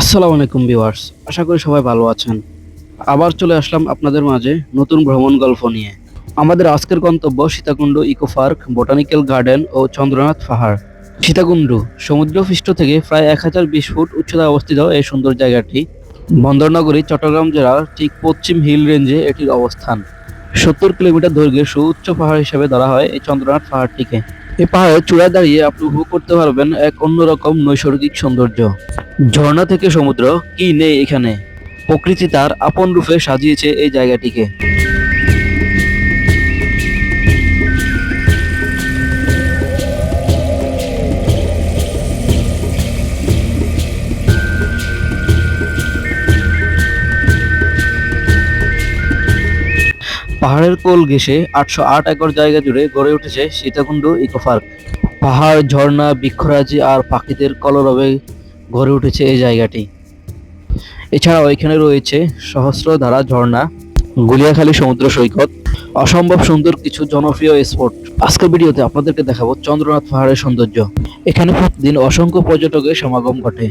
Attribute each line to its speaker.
Speaker 1: আসসালামু আলাইকুম ভিউয়ার্স, আশা করি সবাই ভালো আছেন। আবার চলে আসলাম আপনাদের মাঝে নতুন ভ্রমণ গল্প নিয়ে। আমাদের আজকের গন্তব্য Sitakunda eco park, botanical garden ও চন্দ্রনাথ পাহাড়। সীতাকুণ্ড, সমুদ্রপৃষ্ঠ থেকে প্রায় এক হাজার বিশ ফুট উচ্চতায় অবস্থিত এই সুন্দর জায়গাটি। বন্দরনগরী, চট্টগ্রাম জেলার ঠিক পশ্চিম হিল রেঞ্জে এটির অবস্থান। সত্তর কিলোমিটার দৈর্ঘ্যের সুউচ্চ পাহাড় হিসেবে ধরা হয় এই চন্দ্রনাথ পাহাড়টিকে। এই পাহাড়ের চূড়ায় দাঁড়িয়ে আপনি উপভোগ করতে পারবেন এক অন্যরকম নৈসর্গিক সৌন্দর্য। ঝর্ণা থেকে সমুদ্র, কি নেই এখানে? প্রকৃতি তার আপন রূপে সাজিয়েছে এই জায়গাটিকে। পাহাড়ের কোল ঘেঁষে আটশো আট একর জায়গা জুড়ে গড়ে উঠেছে সীতাকুণ্ড ইকো পার্ক। পাহাড়, ঝর্ণা, বৃক্ষরাজি আর পাখিদের কলরবে গড়ে উঠেছে এই জায়গাটি। এছাড়াও এখানে রয়েছে সহস্রধারা ঝর্ণা, গুলিয়াখালী সমুদ্র সৈকত, অসম্ভব সুন্দর কিছু জনপ্রিয় স্পট। আজকের ভিডিওতে আপনাদেরকে দেখাবো চন্দ্রনাথ পাহাড়ের সৌন্দর্য। এখানে প্রতিদিন অসংখ্য পর্যটকের সমাগম ঘটে।